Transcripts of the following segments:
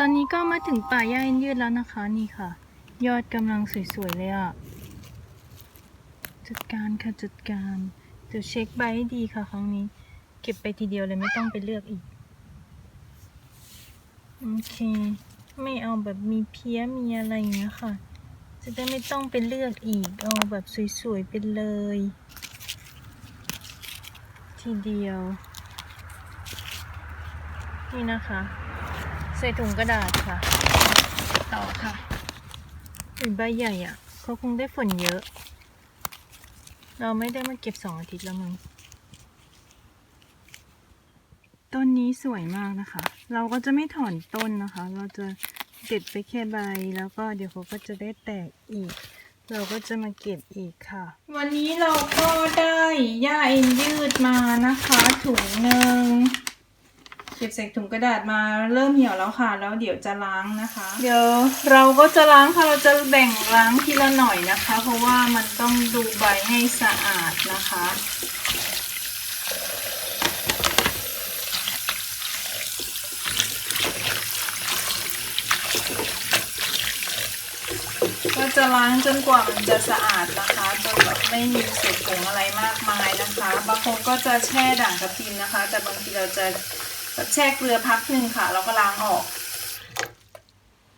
ตอนนี้ก็มาถึงป่าหญ้าเอ็นยืดแล้วนะคะนี่ค่ะ ยอดกำลังสวยๆเลยอะ จัดการค่ะจัดการเดี๋ยวเช็คใบให้ดีค่ะครั้งนี้ เก็บไปทีเดียวเลยไม่ต้องไปเลือกอีก โอเค ไม่เอาแบบมีเพี้ยมีอะไรอย่างเงี้ยค่ะ จะได้ไม่ต้องไปเลือกอีก เอาแบบสวยๆไปเลย ทีเดียว นี่นะคะ ใส่ถุงกระดาษค่ะ ต่อค่ะเป็นใบใหญ่อะ่ะ เขาคงได้ฝนเยอะ เราไม่ได้มาเก็บสองอาทิตย์แล้วมั้งต้นนี้สวยมากนะคะ เราก็จะไม่ถอนต้นนะคะ เราจะเด็ดไปแค่ใบ แล้วก็เดี๋ยวเขาก็จะได้แตกอีก เราก็จะมาเก็บอีกค่ะ วันนี้เราก็ได้หญ้าเอ็นยืดมานะคะถุงหนึ่ง เก็บใส่ถุงกระดาษมาเริ่มเหี่ยวแล้วค่ะ แล้วเดี๋ยวจะล้างนะคะ เดี๋ยวเราก็จะล้างค่ะเราจะแบ่งล้างทีละหน่อยนะคะ เพราะว่ามันต้องดูใบให้สะอาดนะคะก็จะล้างจนกว่ามันจะสะอาดนะคะจนแบบไม่มีเศษผงอะไรมากมายนะคะ บางคนก็จะแช่ด่างกระพิมนะคะ แต่บางทีเราจะ แช่เกลือพักหนึ่งค่ะแล้วก็ล้างออก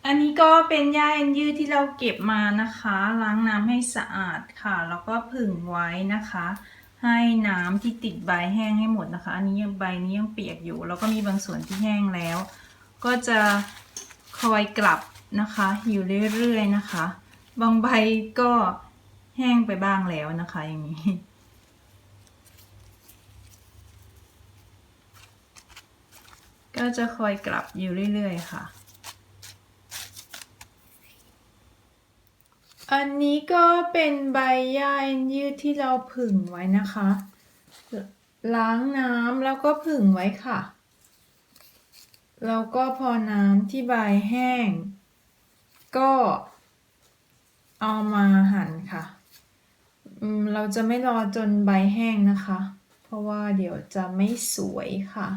อันนี้ก็เป็นหญ้าเอ็นยืดที่เราเก็บมานะคะ ล้างน้ำให้สะอาดค่ะ แล้วก็ผึ่งไว้นะคะ ให้น้ำที่ติดใบแห้งให้หมดนะคะ อันนี้ยังใบนี้ยังเปียกอยู่ แล้วก็มีบางส่วนที่แห้งแล้ว ก็จะคอยกลับนะคะ อยู่เรื่อยๆนะคะ บางใบก็แห้งไปบ้างแล้วนะคะอย่างนี้ ก็จะคอยกลับอยู่เรื่อยๆค่ะ อันนี้ก็เป็นใบหญ้าเอ็นยืดที่เราผึ่งไว้นะคะ ล้างน้ำแล้วก็ผึ่งไว้ค่ะ แล้วก็พอน้ำที่ใบแห้ง ก็เอามาหั่นค่ะ เราจะไม่รอจนใบแห้งนะคะ เพราะว่าเดี๋ยวจะไม่สวยค่ะ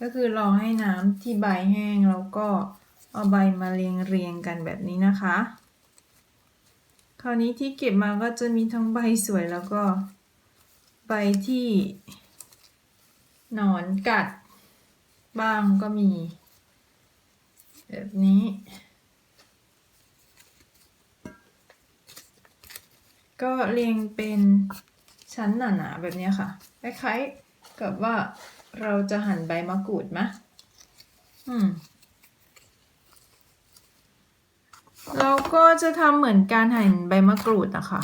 ก็คือรอให้น้ำที่ใบแห้งแล้วก็เอาใบมาเรียงเรียงกันแบบนี้นะคะ คราวนี้ที่เก็บมาก็จะมีทั้งใบสวยแล้วก็ใบที่หนอนกัดบ้างก็มี แบบนี้ ก็เรียงเป็นชั้นหนาๆแบบนี้ค่ะคล้ายๆกับว่า เราจะหั่นใบมะกรูดมะ อืม เราก็จะทำเหมือนการหั่นใบมะกรูดนะคะ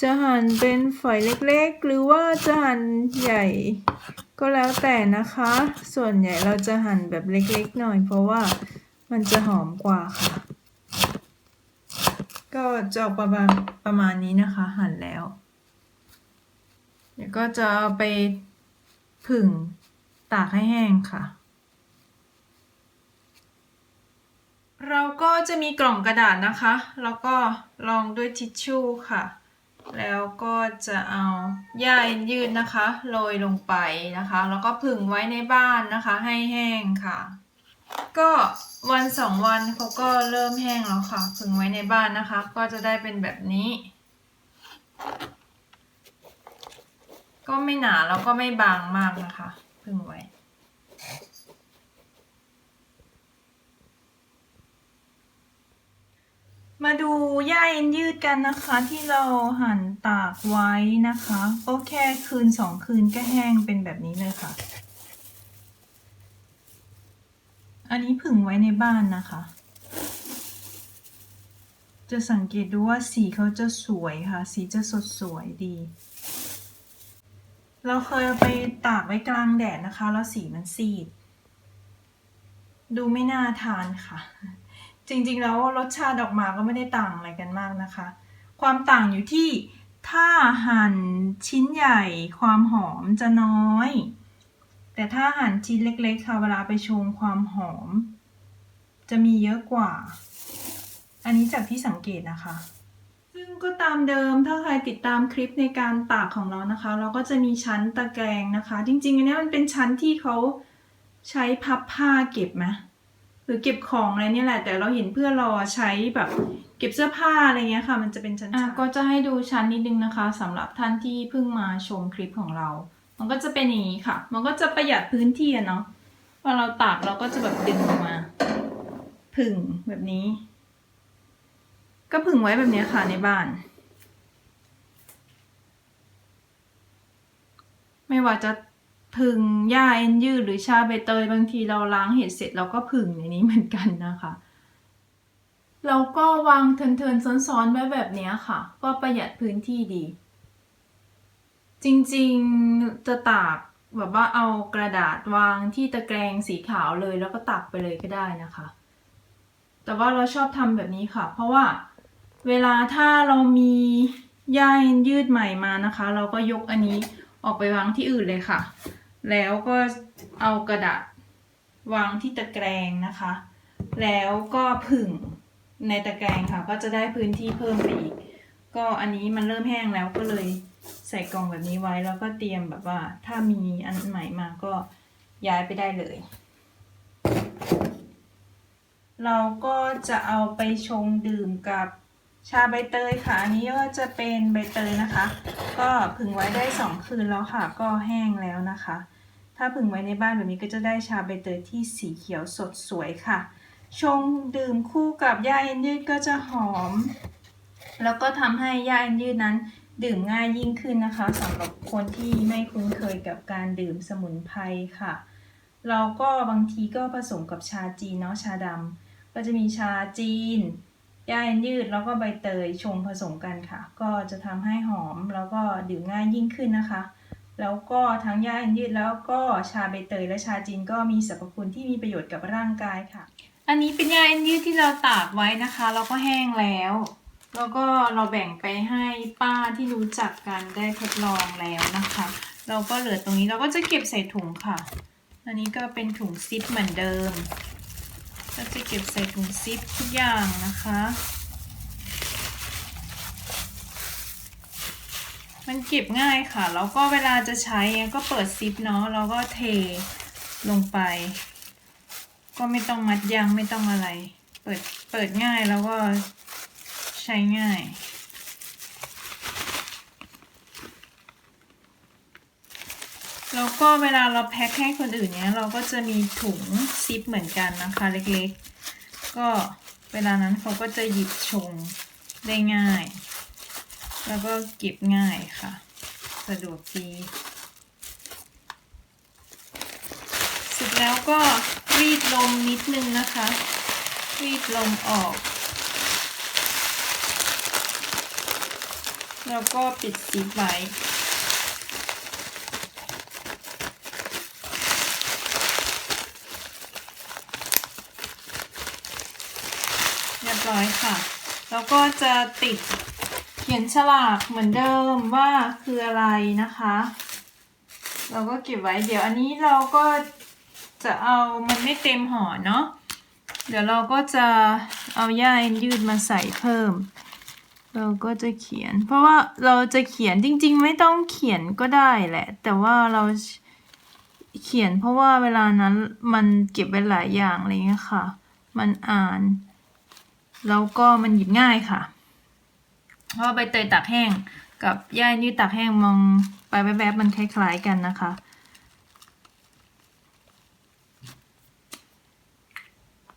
จะหั่นเป็นฝอยเล็กๆ หรือว่าจะหั่นใหญ่ก็แล้วแต่นะคะ ส่วนใหญ่เราจะหั่นแบบเล็กๆ หน่อยเพราะว่า มันจะหอมกว่าค่ะ ก็จะประมาณประมาณนี้นะคะ หั่นแล้ว เดี๋ยวก็จะเอาไปผึ่งตากให้แห้งค่ะ เราก็จะมีกล่องกระดาษนะคะ แล้วก็รองด้วยทิชชู่ค่ะ แล้วก็จะเอาหญ้าเอ็นยืดนะคะโรยลงไปนะคะ แล้วก็ผึ่งไว้ในบ้านนะคะ ให้แห้งค่ะ ก็วันสองวันเขาก็เริ่มแห้งแล้วค่ะผึ่งไว้ในบ้านนะคะ ก็จะได้เป็นแบบนี้ ก็ไม่หนาแล้วก็ไม่บางมากนะคะ พึ่งไว้ มาดูหญ้าเอ็นยืดกันนะคะ ที่เราหั่นตากไว้นะคะ ก็แค่คืนสองคืนก็แห้งเป็นแบบนี้เลยค่ะ อันนี้ผึ่งไว้ในบ้านนะคะ จะสังเกตดูว่าสีเขาจะสวยค่ะ สีจะสดสวยดี เราเคยไปตากไว้กลางแดดนะคะ แล้วสีมันซีด ดูไม่น่าทานค่ะ จริงๆแล้วรสชาติออกมาก็ไม่ได้ต่างอะไรกันมากนะคะ ความต่างอยู่ที่ถ้าหั่นชิ้นใหญ่ความหอมจะน้อย แต่ถ้าหั่นชิ้นเล็กๆค่ะเวลาไปชงความหอม จะมีเยอะกว่า อันนี้จากที่สังเกตนะคะ ซึ่งก็ตามเดิมถ้าใครติดตามคลิปในการตากของเรานะคะ เราก็จะมีชั้นตะแกรงนะคะ จริงๆอันนี้มันเป็นชั้นที่เขาใช้พับผ้าเก็บไหมหรือเก็บของอะไรเนี่ยแหละ แต่เราเห็นเพื่อนเราอใช้แบบเก็บเสื้อผ้าอะไรเงี้ยค่ะ มันจะเป็นชั้นๆก็จะให้ดูชั้นนิดนึงนะคะสำหรับท่านที่เพิ่งมาชมคลิปของเรา มันก็จะเป็นอย่างนี้ค่ะ มันก็จะประหยัดพื้นที่อะเนาะพอเราตากเราก็จะแบบดึงออกมา ผึ่งแบบนี้ ก็ผึ่งไว้แบบนี้ค่ะในบ้าน ไม่ว่าจะผึ่งหญ้าเอ็นยืดหรือชาใบเตยบางทีเราล้างเห็ดเสร็จเราก็ผึ่งในนี้เหมือนกันนะคะเราก็วางเทินๆซ้อนๆไว้แบบนี้ค่ะ ก็ประหยัดพื้นที่ดี จริงๆจะตากแบบว่าเอากระดาษวางที่ตะแกรงสีขาวเลยแล้วก็ตากไปเลยก็ได้นะคะ แต่ว่าเราชอบทำแบบนี้ค่ะ เพราะว่าเวลาถ้าเรามีย่ายืดใหม่มานะคะ เราก็ยกอันนี้ออกไปวางที่อื่นเลยค่ะ แล้วก็เอากระดาษวางที่ตะแกรงนะคะ แล้วก็ผึ่งในตะแกรงค่ะ ก็จะได้พื้นที่เพิ่มไปอีก ก็อันนี้มันเริ่มแห้งแล้วก็เลย ใส่กล่องแบบนี้ไว้แล้วก็เตรียมแบบว่า ถ้ามีอันใหม่มาก็ย้ายไปได้เลย เราก็จะเอาไปชงดื่มกับชาใบเตยค่ะ อันนี้ก็จะเป็นใบเตยนะคะ ก็ผึ่งไว้ได้สองคืนแล้วค่ะ ก็แห้งแล้วนะคะ ถ้าผึ่งไว้ในบ้านแบบนี้ก็จะได้ชาใบเตยที่สีเขียวสดสวยค่ะ ชงดื่มคู่กับหญ้าเอ็นยืดก็จะหอม แล้วก็ทำให้หญ้าเอ็นยืดนั้น ดื่มง่ายยิ่งขึ้นนะคะสำหรับคนที่ไม่คุ้นเคยกับการดื่มสมุนไพรค่ะ เราก็บางทีก็ผสมกับชาจีนเนาะชาดำก็จะมีชาจีนหญ้าอ็นยืดแล้วก็ใบเตยชงผสมกันค่ะ ก็จะทำให้หอมแล้วก็ดื่มง่ายยิ่งขึ้นนะคะ แล้วก็ทั้งหญ้าอ็นยืดแล้วก็ชาใบเตยและชาจีนก็มีสรรพคุณที่มีประโยชน์กับร่างกายค่ะ อันนี้เป็นหญ้าอ็นยืดที่เราตากไว้นะคะ แล้วก็แห้งแล้ว แล้วก็เราแบ่งไปให้ป้าที่รู้จักกันได้ทดลองแล้วนะคะ เราก็เหลือตรงนี้เราก็จะเก็บใส่ถุงค่ะ อันนี้ก็เป็นถุงซิปเหมือนเดิม ก็จะเก็บใส่ถุงซิปทุกอย่างนะคะ มันเก็บง่ายค่ะ แล้วก็เวลาจะใช้ก็เปิดซิปเนาะแล้วก็เทลงไป ก็ไม่ต้องมัดยางไม่ต้องอะไร เปิดเปิดง่ายแล้วก็ ใช้ง่าย แล้วก็เวลาเราแพ็คให้คนอื่นเนี้ยเราก็จะมีถุงซิปเหมือนกันนะคะเล็กๆ ก็เวลานั้นเขาก็จะหยิบชงได้ง่าย แล้วก็เก็บง่ายค่ะ สะดวกดีเสร็จแล้วก็รีดลมนิดนึงนะคะ รีดลมออก แล้วก็ปิดซิปไว้เรียบร้อยค่ะ แล้วก็จะติดเขียนฉลากเหมือนเดิมว่าคืออะไรนะคะ เราก็เก็บไว้เดี๋ยวอันนี้เราก็จะเอามันไม่เต็มห่อเนาะเดี๋ยวเราก็จะเอาย่ายืดมาใส่เพิ่ม เราก็จะเขียน เพราะว่าเราจะเขียนจริง ๆ ไม่ต้องเขียนก็ได้แหละ แต่ว่าเราเขียนเพราะว่าเวลานั้นมันเก็บไว้หลายอย่างอะไรเงี้ยค่ะ มันอ่าน แล้วก็มันหยิบง่ายค่ะเพราะใบเตยตากแห้งกับย่ายืดตากแห้งมองไปแวบๆมันคล้าย ๆกันนะคะ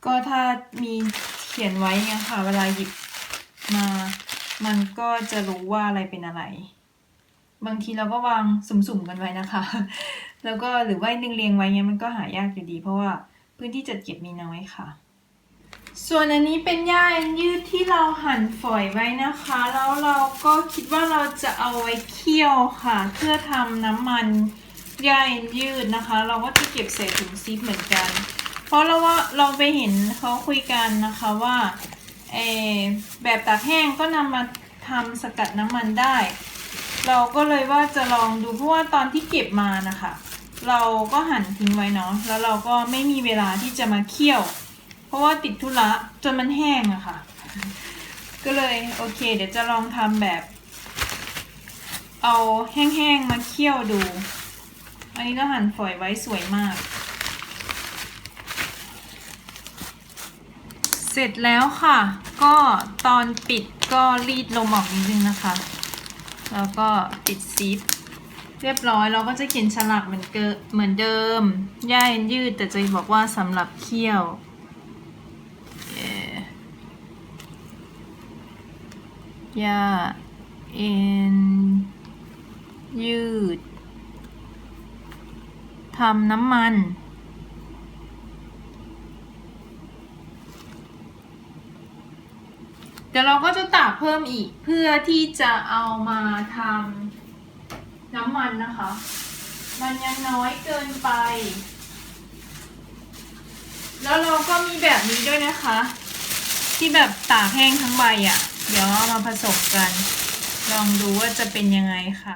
ก็ถ้ามีเขียนไว้ไงค่ะ เวลาหยิบมา มันก็จะรู้ว่าอะไรเป็นอะไร บางทีเราก็วางสุ่มๆกันไว้นะคะ แล้วก็หรือว่าเรียงๆไว้เงี้ยมันก็หายากอยู่ดี เพราะว่าพื้นที่จัดเก็บมีน้อยค่ะ ส่วนอันนี้เป็นหญ้าเอนยืดที่เราหั่นฝอยไว้นะคะ แล้วเราก็คิดว่าเราจะเอาไว้เคี่ยวค่ะ เพื่อทำน้ำมันหญ้าเอนยืดนะคะ เราก็จะเก็บใส่ถุงซิปเหมือนกัน เพราะเราว่าเราไปเห็นเขาคุยกันนะคะว่า แบบตากแห้งก็นำมาทำสกัดน้ำมันได้ เราก็เลยว่าจะลองดูเพราะว่าตอนที่เก็บมานะคะ เราก็หั่นทิ้งไว้เนาะแล้วเราก็ไม่มีเวลาที่จะมาเคี่ยว เพราะว่าติดธุระจนมันแห้งอะค่ะ ก็เลยโอเค เดี๋ยวจะลองทำแบบ เอาแห้งๆมาเคี่ยวดู อันนี้ก็หั่นฝอยไว้สวยมาก เสร็จแล้วค่ะ ก็ตอนปิดก็รีดลมออกนิดนึงนะคะ แล้วก็ปิดซิปเรียบร้อยเราก็จะเขียนฉลากเหมือนเกิเหมือนเดิมย่าเอ็นยืดแต่จะบอกว่าสำหรับเคี่ยวเอ่ย่าเอ็นยืดทำน้ำมัน เดี๋ยวเราก็จะตากเพิ่มอีกเพื่อที่จะเอามาทำน้ำมันนะคะ มันยังน้อยเกินไป แล้วเราก็มีแบบนี้ด้วยนะคะ ที่แบบตากแห้งทั้งใบอะ่ะ เดี๋ยวเอามาผสมกัน ลองดูว่าจะเป็นยังไงค่ะ